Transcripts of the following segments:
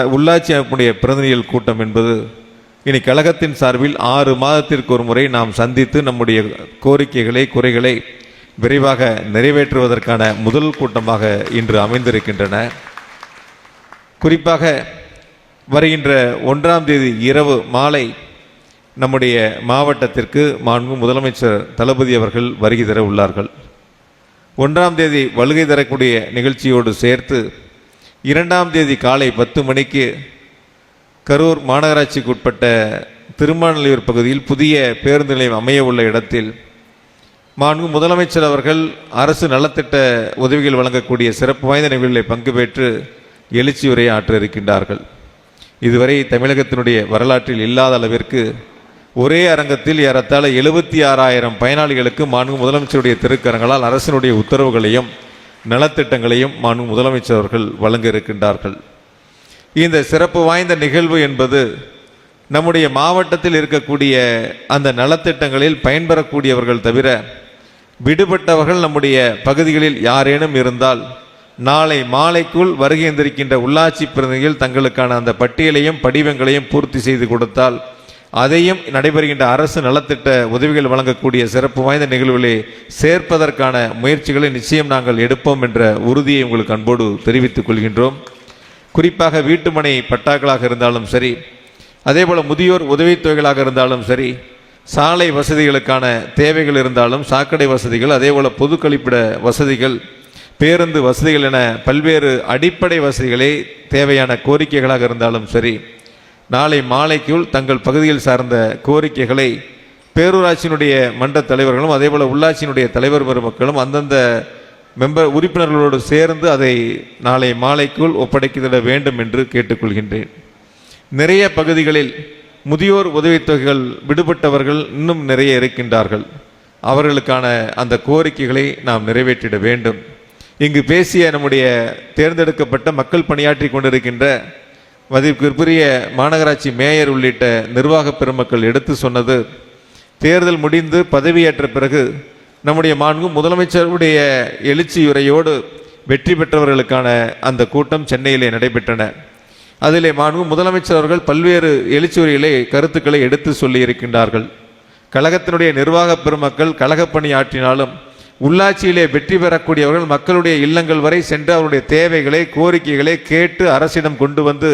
உள்ளாட்சி அமைப்புடைய பிரதிநிதிகள் கூட்டம் என்பது இனி கழகத்தின் சார்பில் ஆறு மாதத்திற்கு ஒரு முறை நாம் சந்தித்து நம்முடைய கோரிக்கைகளை குறைகளை விரைவாக நிறைவேற்றுவதற்கான முதல் கூட்டமாக இன்று அமைந்திருக்கின்றன. குறிப்பாக வருகின்ற ஒன்றாம் தேதி இரவு மாலை நம்முடைய மாவட்டத்திற்கு மாண்பு முதலமைச்சர் தளபதி அவர்கள் வருகை தர உள்ளார்கள். ஒன்றாம் தேதி வருகை தரக்கூடிய நிகழ்ச்சியோடு சேர்த்து இரண்டாம் தேதி காலை பத்து மணிக்கு கரூர் மாநகராட்சிக்கு உட்பட்ட திருமாநல்லூர் பகுதியில் புதிய பேருந்து நிலையம் அமைய உள்ள இடத்தில் மாண்பு முதலமைச்சர் அவர்கள் அரசு நலத்திட்ட உதவிகள் வழங்கக்கூடிய சிறப்பு வாய்ந்த நிகழ்வுகளில் பங்கு பெற்று எழுச்சி உரையை ஆற்ற இருக்கின்றார்கள். இதுவரை தமிழகத்தினுடைய வரலாற்றில் இல்லாத அளவிற்கு ஒரே அரங்கத்தில் ஏறத்தாழ எழுபத்தி ஆறாயிரம் பயனாளிகளுக்கு மாண்பு முதலமைச்சருடைய திருக்கரங்களால் அரசினுடைய உத்தரவுகளையும் நலத்திட்டங்களையும் மாண்பு முதலமைச்சர் அவர்கள் வழங்க இருக்கின்றார்கள். இந்த சிறப்பு வாய்ந்த நிகழ்வு என்பது நம்முடைய மாவட்டத்தில் இருக்கக்கூடிய அந்த நலத்திட்டங்களில் பயன்பெறக்கூடியவர்கள் தவிர விடுபட்டவர்கள் நம்முடைய பகுதிகளில் யாரேனும் இருந்தால் நாளை மாலைக்குள் வருகின்றிருக்கின்ற உள்ளாட்சி பிரதிநிதிகள் தங்களுக்கான அந்த பட்டியலையும் படிவங்களையும் பூர்த்தி செய்து கொடுத்தால் அதையும் நடைபெறுகின்ற அரசு நலத்திட்ட உதவிகள் வழங்கக்கூடிய சிறப்பு வாய்ந்த நிகழ்வுகளை சேர்ப்பதற்கான முயற்சிகளை நிச்சயம் நாங்கள் எடுப்போம் என்ற உறுதியை உங்களுக்கு அன்போடு தெரிவித்துக் கொள்கின்றோம். குறிப்பாக வீட்டுமனை பட்டாக்களாக இருந்தாலும் சரி அதேபோல் முதியோர் உதவித்தொகைகளாக இருந்தாலும் சரி சாலை வசதிகளுக்கான தேவைகள் இருந்தாலும் சாக்கடை வசதிகள் அதேபோல் பொது கழிப்பிட வசதிகள் பேருந்து வசதிகள் என பல்வேறு அடிப்படை வசதிகளே தேவையான கோரிக்கைகளாக இருந்தாலும் சரி நாளை மாலைக்குள் தங்கள் பகுதியில் சார்ந்த கோரிக்கைகளை பேரூராட்சியினுடைய மன்ற தலைவர்களும் அதேபோல் உள்ளாட்சியினுடைய தலைவர் பெருமக்களும் அந்தந்த மெம்பர் உறுப்பினர்களோடு சேர்ந்து அதை நாளை மாலைக்குள் ஒப்படைக்கிட வேண்டும் என்று கேட்டுக்கொள்கின்றேன். நிறைய பகுதிகளில் முதியோர் உதவித்தொகைகள் விடுபட்டவர்கள் இன்னும் நிறைய இருக்கின்றார்கள். அவர்களுக்கான அந்த கோரிக்கைகளை நாம் நிறைவேற்றிட வேண்டும். இங்கு பேசிய நம்முடைய தேர்ந்தெடுக்கப்பட்ட மக்கள் பணியாற்றி கொண்டிருக்கின்ற மதிப்பிற்குரிய மாநகராட்சி மேயர் உள்ளிட்ட நிர்வாக பெருமக்கள் எடுத்து சொன்னது தேர்தல் முடிந்து பதவியேற்ற பிறகு நம்முடைய மாண்பு முதலமைச்சருடைய எழுச்சியுரையோடு வெற்றி பெற்றவர்களுக்கான அந்த கூட்டம் சென்னையிலே நடைபெற்றன. அதிலே மாண்பு முதலமைச்சர் அவர்கள் பல்வேறு எழுச்சியுரையிலே கருத்துக்களை எடுத்து சொல்லி இருக்கின்றார்கள் கழகத்தினுடைய நிர்வாக பெருமக்கள் கழகப் பணி ஆற்றினாலும் உள்ளாட்சியிலே வெற்றி பெறக்கூடியவர்கள் மக்களுடைய இல்லங்கள் வரை சென்று அவருடைய தேவைகளை கோரிக்கைகளை கேட்டு அரசிடம் கொண்டு வந்து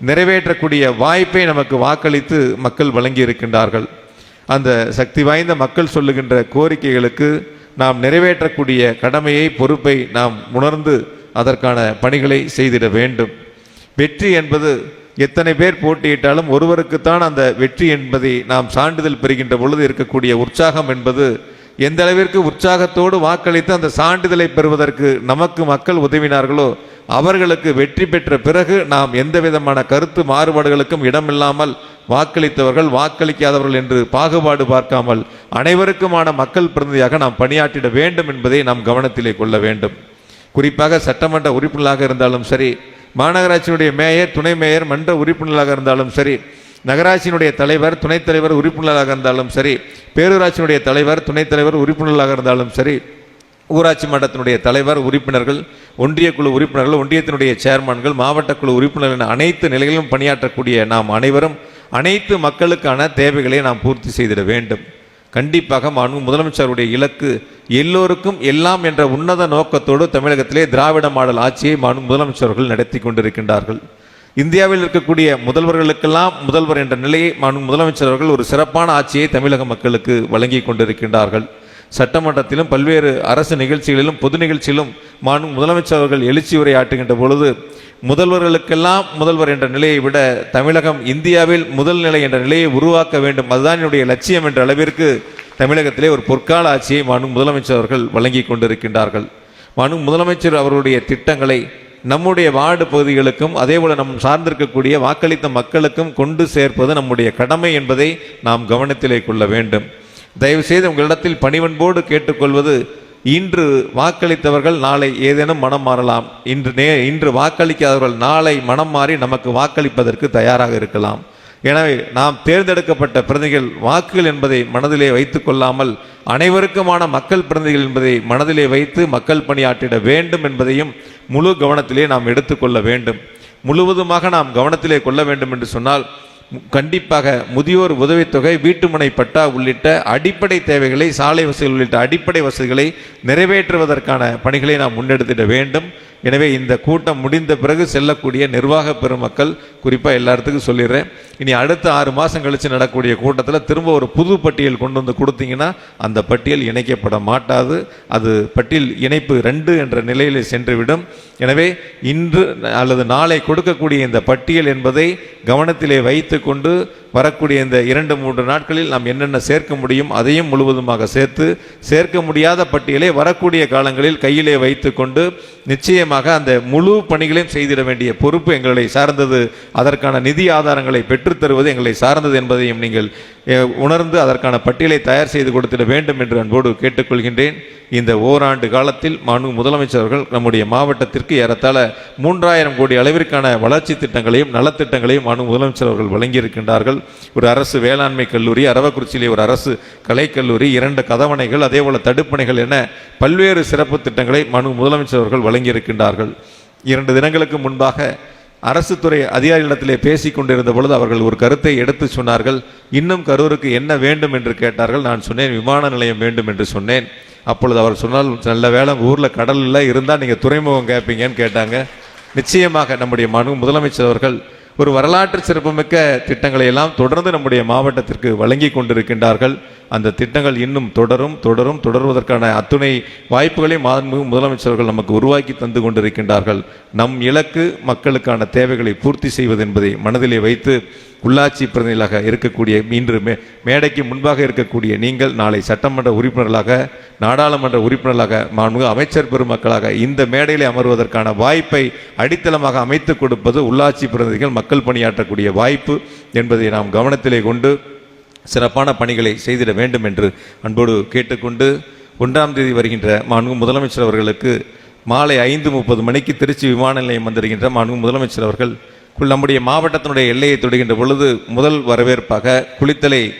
நிறைவேற்றக்கூடிய வாய்ப்பை நமக்கு வாக்களித்து மக்கள் வழங்கி இருக்கின்றார்கள் அந்த சக்தி வாய்ந்த மக்கள் சொல்லுகின்ற கோரிக்கைகளுக்கு நாம் நிறைவேற்றக்கூடிய கடமையை பொறுப்பை நாம் உணர்ந்து அதற்கான பணிகளை செய்திட வேண்டும். வெற்றி என்பது எத்தனை பேர் போட்டியிட்டாலும் ஒருவருக்குத்தான் அந்த வெற்றி என்பதை நாம் சான்றிதழ் பெறுகின்ற பொழுது இருக்கக்கூடிய உற்சாகம் என்பது எந்த அளவிற்கு உற்சாகத்தோடு வாக்களித்து அந்த சான்றிதழை பெறுவதற்கு நமக்கு மக்கள் உதவினார்களோ அவர்களுக்கு வெற்றி பெற்ற பிறகு நாம் எந்த விதமான கருத்து மாறுபாடுகளுக்கும் இடமில்லாமல் வாக்களித்தவர்கள் வாக்களிக்காதவர்கள் என்று பாகுபாடு பார்க்காமல் அனைவருக்குமான மக்கள் பிரதிநிதியாக நாம் பணியாற்றிட வேண்டும் என்பதை நாம் கவனத்திலே கொள்ள வேண்டும். குறிப்பாக சட்டமன்ற உறுப்பினராக இருந்தாலும் சரி மாநகராட்சியினுடைய மேயர் துணை மேயர் மன்ற உறுப்பினராக இருந்தாலும் சரி நகராட்சியினுடைய தலைவர் துணைத் தலைவர் உறுப்பினராக இருந்தாலும் சரி பேரூராட்சியினுடைய தலைவர் துணைத் தலைவர் உறுப்பினர்களாக இருந்தாலும் சரி ஊராட்சி மன்றத்தினுடைய தலைவர் உறுப்பினர்கள் ஒன்றிய குழு உறுப்பினர்கள் ஒன்றியத்தினுடைய சேர்மன்கள் மாவட்ட குழு உறுப்பினர்கள் என அனைத்து நிலைகளிலும் பணியாற்றக்கூடிய நாம் அனைவரும் அனைத்து மக்களுக்கான தேவைகளை நாம் பூர்த்தி செய்திட வேண்டும். கண்டிப்பாக மாண்பு முதலமைச்சருடைய இலக்கு எல்லோருக்கும் எல்லாம் என்ற உன்னத நோக்கத்தோடு தமிழகத்திலே திராவிட மாடல் ஆட்சியை மாண்பு முதலமைச்சர்கள் நடத்தி கொண்டிருக்கின்றார்கள். இந்தியாவில் இருக்கக்கூடிய முதல்வர்களுக்கெல்லாம் முதல்வர் என்ற நிலையை முதலமைச்சர் அவர்கள் ஒரு சிறப்பான ஆட்சியை தமிழக மக்களுக்கு வழங்கி கொண்டிருக்கின்றார்கள். சட்டமன்றத்திலும் பல்வேறு அரசு நிகழ்ச்சிகளிலும் பொது நிகழ்ச்சியிலும் மாண்பு முதலமைச்சர் அவர்கள் எழுச்சி உரையாற்றுகின்ற பொழுது முதல்வர்களுக்கெல்லாம் முதல்வர் என்ற நிலையை விட தமிழகம் இந்தியாவில் முதல் நிலை என்ற நிலையை உருவாக்க வேண்டும். அதுதான் என்னுடைய லட்சியம் என்ற அளவிற்கு தமிழகத்திலே ஒரு பொற்கால ஆட்சியை மாண்பு முதலமைச்சர் அவர்கள் வழங்கி கொண்டிருக்கின்றார்கள். மாண்பு முதலமைச்சர் அவருடைய திட்டங்களை நம்முடைய வார்டு பகுதிகளுக்கும் அதேபோல் நம் சார்ந்திருக்கக்கூடிய வாக்களித்த மக்களுக்கும் கொண்டு சேர்ப்பது நம்முடைய கடமை என்பதை நாம் கவனத்திலே கொள்ள வேண்டும். தயவுசெய்து உங்களிடத்தில் பணிவன்போடு கேட்டுக்கொள்வது இன்று வாக்களித்தவர்கள் நாளை ஏதேனும் மனம் மாறலாம். இன்று நே இன்று வாக்களிக்காதவர்கள் நாளை மனம் மாறி நமக்கு வாக்களிப்பதற்கு தயாராக இருக்கலாம். எனவே நாம் தேர்ந்தெடுக்கப்பட்ட பிரதிகள் வாக்குகள் என்பதை மனதிலே வைத்துக் கொள்ளாமல் அனைவருக்குமான மக்கள் பிரதிகள் என்பதை மனதிலே வைத்து மக்கள் பணியாற்றிட வேண்டும் என்பதையும் முழு கவனத்திலே நாம் எடுத்துக்கொள்ள வேண்டும். முழுவதுமாக நாம் கவனத்திலே கொள்ள வேண்டும் என்று சொன்னால் கண்டிப்பாக முதியோர் உதவித்தொகை வீட்டுமனை பட்டா உள்ளிட்ட அடிப்படை தேவைகளை சாலை வசதிகள் உள்ளிட்ட அடிப்படை வசதிகளை நிறைவேற்றுவதற்கான பணிகளை நாம் முன்னெடுத்திட வேண்டும். எனவே இந்த கூட்டம் முடிந்த பிறகு செல்லக்கூடிய நிர்வாக பெருமக்கள் குறிப்பாக எல்லாத்துக்கும் சொல்லிடுறேன் இனி அடுத்த ஆறு மாதம் கழித்து நடக்கக்கூடிய கூட்டத்தில் திரும்ப ஒரு புது பட்டியல் கொண்டு வந்து கொடுத்தீங்கன்னா அந்த பட்டியல் இணைக்கப்பட மாட்டாது. அது பட்டியல் இணைப்பு ரெண்டு என்ற நிலையில் சென்றுவிடும். எனவே இன்று அல்லது நாளை கொடுக்கக்கூடிய இந்த பட்டியல் என்பதை கவனத்திலே வைத்து கொண்டு வரக்கூடிய இந்த இரண்டு மூன்று நாட்களில் நாம் என்னென்ன சேர்க்க முடியும் அதையும் முழுவதுமாக சேர்த்து சேர்க்க முடியாத பட்டியலை வரக்கூடிய காலங்களில் கையிலே வைத்துக்கொண்டு நிச்சயமாக அந்த முழு பணிகளையும் செய்திட வேண்டிய பொறுப்பு எங்களை சார்ந்தது. அதற்கான நிதி ஆதாரங்களை பெற்றுத் தருவது எங்களை சார்ந்தது என்பதையும் நீங்கள் உணர்ந்து அதற்கான பட்டியலை தயார் செய்து கொடுத்திட வேண்டும் என்று அன்போடு கேட்டுக்கொள்கின்றேன். இந்த ஓராண்டு காலத்தில் மனு முதலமைச்சர்கள் நம்முடைய மாவட்டத்திற்கு ஏறத்தாழ மூன்றாயிரம் கோடி அளவிற்கான வளர்ச்சி திட்டங்களையும் நலத்திட்டங்களையும் மனு முதலமைச்சர் அவர்கள் வழங்கியிருக்கின்றார்கள். ஒரு அரசு வேளாண்மை கல்லூரி அரவக்குறிச்சியிலே ஒரு அரசு கலைக்கல்லூரி இரண்டு கதவணைகள் அதேபோல் தடுப்பணைகள் என பல்வேறு சிறப்பு திட்டங்களை மனு முதலமைச்சர் அவர்கள் வழங்கியிருக்கின்றார்கள். இரண்டு தினங்களுக்கு முன்பாக அரசு துறை அதிகாரிகளிடத்திலே பேசி கொண்டிருந்த பொழுது அவர்கள் ஒரு கருத்தை எடுத்து சொன்னார்கள். இன்னும் கரூருக்கு என்ன வேண்டும் என்று கேட்டார்கள். நான் சொன்னேன் விமான நிலையம் வேண்டும் என்று சொன்னேன். அப்பொழுது அவர் சொன்னால் நல்ல வேளை ஊரில் கடலில் இருந்தால் நீங்கள் துறைமுகம் கேட்பீங்கன்னு கேட்டாங்க. நிச்சயமாக நம்முடைய மனு முதலமைச்சர் அவர்கள் ஒரு வரலாற்று சிறப்புமிக்க திட்டங்களை எல்லாம் தொடர்ந்து நம்முடைய மாவட்டத்திற்கு வழங்கி கொண்டிருக்கின்றார்கள். அந்த திட்டங்கள் இன்னும் தொடரும் தொடரும் தொடர்வதற்கான அத்துணை வாய்ப்புகளை மாண்புமிகு முதலமைச்சர்கள் நமக்கு உருவாக்கி தந்து கொண்டிருக்கின்றார்கள். நம் இலக்கு மக்களுக்கான தேவைகளை பூர்த்தி செய்வது என்பதை மனதிலே வைத்து உள்ளாட்சி பிரதிநிதிகளாக இருக்கக்கூடிய இன்று மே மேடைக்கு முன்பாக இருக்கக்கூடிய நீங்கள் நாளை சட்டமன்ற உறுப்பினர்களாக நாடாளுமன்ற உறுப்பினர்களாக மாண்புமிகு அமைச்சர் பெருமக்களாக இந்த மேடையிலே அமர்வதற்கான வாய்ப்பை அடித்தளமாக அமைத்து கொடுப்பது உள்ளாட்சி பிரதிநிதிகள் மக்கள் பணியாற்றக்கூடிய வாய்ப்பு என்பதை நாம் கவனத்திலே கொண்டு சிறப்பான பணிகளை செய்திட வேண்டும் என்று அன்போடு கேட்டுக்கொண்டு ஒன்றாம் தேதி வருகின்ற மாண்பு முதலமைச்சர் அவர்களுக்கு மாலை ஐந்து முப்பது மணிக்கு திருச்சி விமான நிலையம் வந்திருக்கின்ற மாண்பு முதலமைச்சர் அவர்கள் நம்முடைய மாவட்டத்தினுடைய எல்லையை தொடுகின்ற பொழுது முதல் வரவேற்பாக குளித்தலை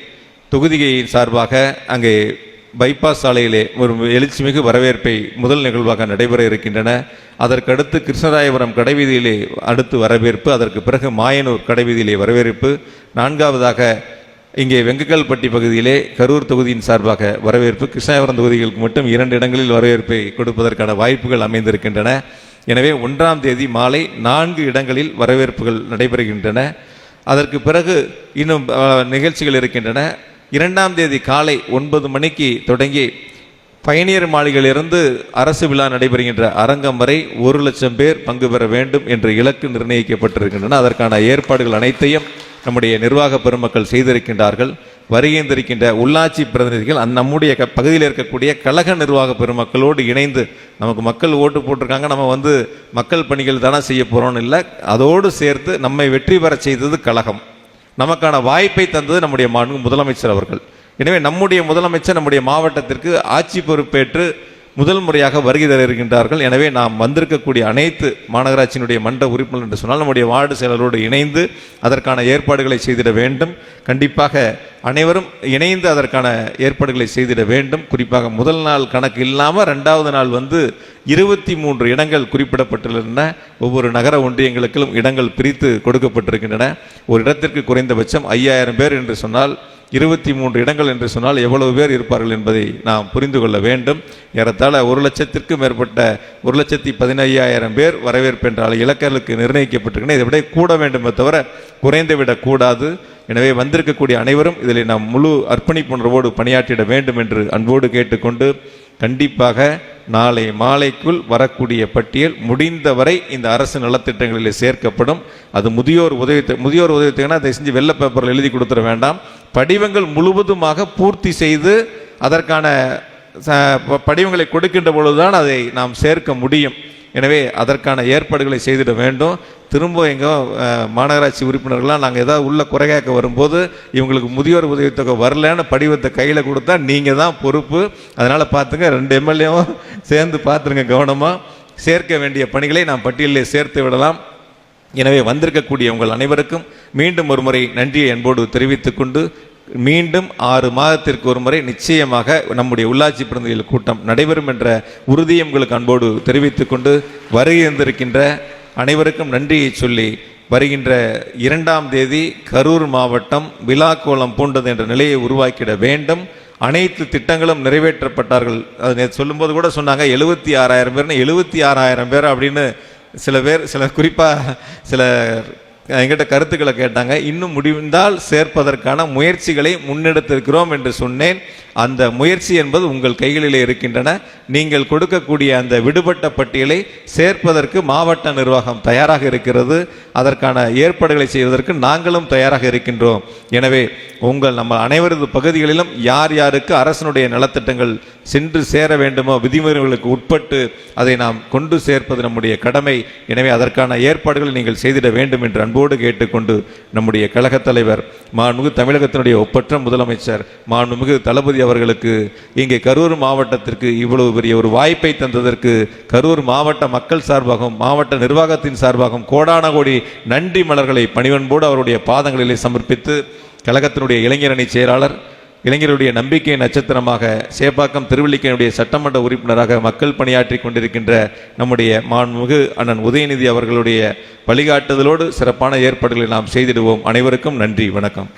தொகுதியின் சார்பாக அங்கே பைபாஸ் சாலையிலே ஒரு எழுச்சிமிகு வரவேற்பை முதல் நிகழ்வாக நடைபெற இருக்கின்றன. அதற்கடுத்து கிருஷ்ணராயபுரம் கடைவீதியிலே அடுத்து வரவேற்பு அதற்கு பிறகு மாயனூர் கடைவீதியிலே வரவேற்பு. நான்காவதாக இங்கே வெங்கக்கல்பட்டி பகுதியிலே கரூர் தொகுதியின் சார்பாக வரவேற்பு கிருஷ்ணாபுரம் தொகுதிகளுக்கு மட்டும் இரண்டு இடங்களில் வரவேற்பை கொடுப்பதற்கான வாய்ப்புகள் அமைந்திருக்கின்றன. எனவே ஒன்றாம் தேதி மாலை நான்கு இடங்களில் வரவேற்புகள் நடைபெறுகின்றன. அதற்கு பிறகு இன்னும் நிகழ்ச்சிகள் இருக்கின்றன. இரண்டாம் தேதி காலை ஒன்பது மணிக்கு தொடங்கி பயணியர் மாளிகையிலிருந்து அரசு விழா நடைபெறுகின்ற அரங்கம் வரை ஒரு லட்சம் பேர் பங்கு பெற வேண்டும் என்ற இலக்கு நிர்ணயிக்கப்பட்டிருக்கின்றன. அதற்கான ஏற்பாடுகள் அனைத்தையும் நம்முடைய நிர்வாக பெருமக்கள் செய்திருக்கின்றார்கள் வருகின்றிருக்கின்ற உள்ளாட்சி பிரதிநிதிகள் அந் நம்முடைய க- பகுதியில் இருக்கக்கூடிய கழக நிர்வாக பெருமக்களோடு இணைந்து நமக்கு மக்கள் ஓட்டு போட்டிருக்காங்க நம்ம வந்து மக்கள் பணிகள் தானே செய்ய போகிறோம்னு இல்லை அதோடு சேர்த்து நம்மை வெற்றி பெறச் செய்தது கழகம். நமக்கான வாய்ப்பை தந்தது நம்முடைய மாண்பு முதலமைச்சர் அவர்கள். எனவே நம்முடைய முதலமைச்சர் நம்முடைய மாவட்டத்திற்கு ஆட்சி பொறுப்பேற்று முதல் முறையாக வருகை தர இருக்கின்றார்கள் எனவே நாம் வந்திருக்கக்கூடிய அனைத்து மாநகராட்சியினுடைய மன்ற உறுப்பினர் என்று சொன்னால் நம்முடைய வார்டு செயலரோடு இணைந்து அதற்கான ஏற்பாடுகளை செய்திட வேண்டும். கண்டிப்பாக அனைவரும் இணைந்து அதற்கான ஏற்பாடுகளை செய்திட வேண்டும். குறிப்பாக முதல் நாள் கணக்கு இல்லாமல் ரெண்டாவது நாள் வந்து இருபத்தி மூன்று இடங்கள் குறிப்பிடப்பட்டுள்ளன ஒவ்வொரு நகர ஒன்றியங்களுக்கும் இடங்கள் பிரித்து கொடுக்கப்பட்டிருக்கின்றன. ஒரு இடத்திற்கு குறைந்தபட்சம் ஐயாயிரம் பேர் என்று சொன்னால் இருபத்தி மூன்று இடங்கள் என்று சொன்னால் எவ்வளவு பேர் இருப்பார்கள் என்பதை நாம் புரிந்து கொள்ள வேண்டும். ஏறத்தாழ ஒரு லட்சத்திற்கும் மேற்பட்ட ஒரு லட்சத்தி பதினையாயிரம் பேர் வரவேற்பு என்ற இலக்கங்களுக்கு நிர்ணயிக்கப்பட்டிருக்கின்றன. இதை விட கூட வேண்டுமே தவிர குறைந்து விடக்கூடாது எனவே வந்திருக்கக்கூடிய அனைவரும் இதில் நாம் முழு அர்ப்பணிப்புணர்வோடு பணியாற்றிட வேண்டும் என்று அன்போடு கேட்டுக்கொண்டு கண்டிப்பாக நாளை மாலைக்குள் வரக்கூடிய பட்டியல் முடிந்தவரை இந்த அரசு நலத்திட்டங்களில் சேர்க்கப்படும். அது முதியோர் உதவி முதியோர் உதவித்தொகைனா அதை செஞ்சு வெள்ளை பேப்பரில் எழுதி கொடுத்துட வேண்டாம். படிவங்கள் முழுவதுமாக பூர்த்தி செய்து அதற்கான ச- படிவங்களை கொடுக்கின்ற பொழுதுதான் அதை நாம் சேர்க்க முடியும். எனவே அதற்கான ஏற்பாடுகளை செய்திட வேண்டும். திரும்ப எங்கள் மாநகராட்சி உறுப்பினர்கள்லாம் நாங்கள் ஏதாவது உள்ள குறைகாக்க வரும்போது இவங்களுக்கு முதியோர் உதவித்தொகை வரலன்னு படிவத்தை கையில் கொடுத்தா நீங்கள் தான் பொறுப்பு. அதனால் பார்த்துங்க ரெண்டு எம்எல்ஏவும் சேர்ந்து பார்த்துருங்க கவனமாக சேர்க்க வேண்டிய பணிகளை நாம் பட்டியலில் சேர்த்து விடலாம். எனவே வந்திருக்கக்கூடிய உங்கள் அனைவருக்கும் மீண்டும் ஒரு முறை நன்றியை அன்போடு தெரிவித்துக் கொண்டு மீண்டும் ஆறு மாதத்திற்கு ஒரு முறை நிச்சயமாக நம்முடைய உள்ளாட்சி பிரதிநிதிகள் கூட்டம் நடைபெறும் என்ற உறுதியை உங்களுக்கு அன்போடு தெரிவித்துக் கொண்டு அனைவருக்கும் நன்றியை சொல்லி வருகின்ற இரண்டாம் தேதி கரூர் மாவட்டம் விழாக்கோலம் பூண்டது என்ற நிலையை உருவாக்கிட வேண்டும். அனைத்து திட்டங்களும் நிறைவேற்றப்பட்டார்கள். அது சொல்லும்போது கூட சொன்னாங்க எழுபத்தி ஆறாயிரம் பேர்னு எழுபத்தி ஆறாயிரம் பேர் அப்படின்னு சில பேர் சில குறிப்பாக சில எங்கிட்ட கருத்துக்களை கேட்டாங்க. இன்னும் முடிந்தால் சேர்ப்பதற்கான முயற்சிகளை முன்னெடுத்திருக்கிறோம் என்று சொன்னேன். அந்த முயற்சி என்பது உங்கள் கைகளிலே இருக்கின்றன. நீங்கள் கொடுக்கக்கூடிய அந்த விடுபட்ட பட்டியலை சேர்ப்பதற்கு மாவட்ட நிர்வாகம் தயாராக இருக்கிறது. அதற்கான ஏற்பாடுகளை செய்வதற்கு நாங்களும் தயாராக இருக்கின்றோம். எனவே உங்கள் நம்ம அனைவரது பகுதிகளிலும் யார் யாருக்கு அரசனுடைய நலத்திட்டங்கள் சென்று சேர வேண்டுமோ விதிமுறைகளுக்கு உட்பட்டு அதை நாம் கொண்டு சேர்ப்பது நம்முடைய கடமை. எனவே அதற்கான ஏற்பாடுகளை நீங்கள் செய்திட வேண்டும் என்று அன்போடு கேட்டுக்கொண்டு நம்முடைய கழகத் தலைவர் மாண்புமிகு தமிழகத்தினுடைய ஒப்பற்ற முதலமைச்சர் மாண்புமிகு தளபதி அவர்களுக்கு இங்கே கரூர் மாவட்டத்திற்கு இவ்வளவு பெரிய ஒரு வாய்ப்பை தந்ததற்கு கரூர் மாவட்ட மக்கள் சார்பாகவும் மாவட்ட நிர்வாகத்தின் சார்பாகவும் கோடான கோடி நன்றி மலர்களை பணிவன்போடு அவருடைய பாதங்களிலே சமர்ப்பித்து கழகத்தினுடைய இளைஞரணி செயலாளர் இளைஞருடைய நம்பிக்கை நட்சத்திரமாக சேப்பாக்கம் திருவள்ளிக்கனுடைய சட்டமன்ற உறுப்பினராக மக்கள் பணியாற்றி கொண்டிருக்கின்ற நம்முடைய மாண்புமிகு அண்ணன் உதயநிதி அவர்களுடைய வழிகாட்டுதலோடு சிறப்பான ஏற்பாடுகளை நாம் செய்திடுவோம். அனைவருக்கும் நன்றி வணக்கம்.